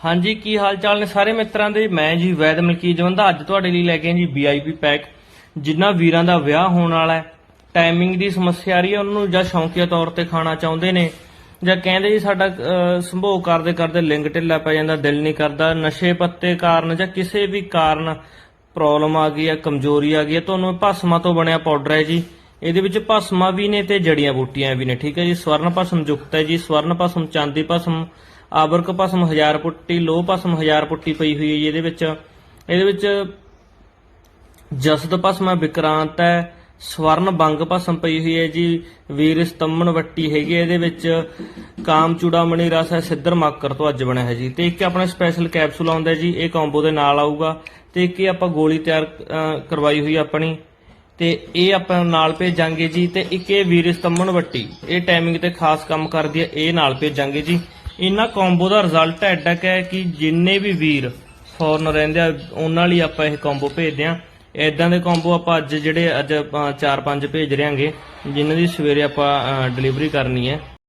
ਹਾਂਜੀ, ਕੀ ਹਾਲ ਚਾਲ ਨੇ ਸਾਰੇ ਮਿੱਤਰਾਂ ਦੇ? ਮੈਂ ਜੀ ਵੈਦ ਮਲਕੀ ਜਵੰਦਾ। ਅੱਜ ਤੁਹਾਡੇ ਲਈ ਲੈ ਕੇ ਆਏ ਜੀ ਵੀਆਈਪੀ ਪੈਕ ਜਿਨ੍ਹਾਂ ਵੀਰਾਂ ਦਾ ਵਿਆਹ ਹੋਣ ਵਾਲਾ ਹੈ। ਟਾਈਮਿੰਗ ਦੀ ਸਮੱਸਿਆ ਆ ਰਹੀ ਹੈ, ਉਹਨਾਂ ਜਾਂ ਸ਼ੌਂਕੀਆ ਤੌਰ ਤੇ ਖਾਣਾ ਚਾਹੁੰਦੇ ਨੇ, ਜਾਂ ਕਹਿੰਦੇ ਜੀ ਸਾਡਾ ਸੰਭੋਗ ਕਰਦੇ ਕਰਦੇ ਲਿੰਗ ਢਿੱਲਾ ਪੈ ਜਾਂਦਾ, ਦਿਲ ਨਹੀਂ ਕਰਦਾ, ਨਸ਼ੇ ਪੱਤੇ ਕਾਰਨ ਜਾਂ ਕਿਸੇ ਵੀ ਕਾਰਨ ਪ੍ਰੋਬਲਮ ਆ ਗਈ ਹੈ, ਕਮਜ਼ੋਰੀ ਆ ਗਈ ਹੈ ਤੁਹਾਨੂੰ ਭਸਮਾ ਤੋਂ ਬਣਿਆ ਪਾਊਡਰ ਹੈ ਜੀ। ਇਹਦੇ ਵਿੱਚ ਭਸਮਾ ਵੀ ਨੇ ਤੇ ਜੜੀਆਂ ਬੂਟੀਆਂ ਵੀ ਨੇ, ਠੀਕ ਹੈ ਜੀ? ਸਵਰਨ ਭਸਮ ਯੁਕਤ ਹੈ ਜੀ ਸਵਰਨ ਭਸਮ ਚਾਂਦੀ ਭਸਮ ਆਵਰਕ ਭਸਮ ਹਜ਼ਾਰ ਪੁੱਟੀ, ਲੋਹ ਭਸਮ ਹਜ਼ਾਰ ਪੁੱਟੀ ਪਈ ਹੋਈ ਹੈ ਜੀ ਇਹਦੇ ਵਿੱਚ। ਇਹਦੇ ਵਿੱਚ ਜਸਦ ਭਸਮਾ ਵਿਕਰਾਂਤ ਹੈ, ਸਵਰਨ ਬੰਗ ਭਸਮ ਪਈ ਹੋਈ ਹੈ ਜੀ, ਵੀਰ ਸਤੰਮਨ ਵੱਟੀ ਹੈਗੀ ਇਹਦੇ ਵਿੱਚ ਕਾਮ ਚੂੜਾਮਣੀ ਰਸ ਹੈ, ਸਿੱਧਰ ਮਾਕਰ ਤੋਂ ਅੱਜ ਬਣਿਆ ਹੈ ਜੀ। ਤੇ ਇੱਕ ਆਪਣਾ ਸਪੈਸ਼ਲ ਕੈਪਸੂਲ ਆਉਂਦਾ ਜੀ, ਇਹ ਕੰਬੋ ਦੇ ਨਾਲ ਆਊਗਾ। ਤੇ ਇੱਕ ਇਹ ਆਪਾਂ ਗੋਲੀ ਤਿਆਰ ਕਰਵਾਈ ਹੋਈ ਆਪਣੀ। ਤੇ ਇਹ ਆਪਾਂ ਨਾਲ ਭੇਜਾਂਗੇ ਜੀ, ਤੇ ਇੱਕ ਇਹ ਵੀਰ ਸਤੰਮਨ ਵੱਟੀ, ਇਹ ਟਾਈਮਿੰਗ ਤੇ ਖਾਸ ਕੰਮ ਕਰਦੀ ਹੈ, ਇਹ ਨਾਲ ਭੇਜਾਂਗੇ ਜੀ। ਇਹਨਾਂ ਕੰਬੋ ਦਾ ਰਿਜ਼ਲਟ ਐਡਾ ਕੁ ਹੈ ਕਿ ਜਿੰਨੇ ਵੀ ਵੀਰ ਫੋਰਨ ਰਹਿੰਦੇ ਆ, ਉਹਨਾਂ ਲਈ ਆਪਾਂ ਇਹ ਕੰਬੋ ਭੇਜਦੇ ਆ ਇਦਾਂ ਦੇ ਕੰਬੋ ਆਪਾਂ ਅੱਜ ਜਿਹੜੇ, ਅੱਜ ਆਪਾਂ 4-5 ਭੇਜ ਰਹੇ ਹਾਂਗੇ ਜਿਨ੍ਹਾਂ ਦੀ ਸਵੇਰੇ ਆਪਾਂ ਡਿਲੀਵਰੀ ਕਰਨੀ ਹੈ।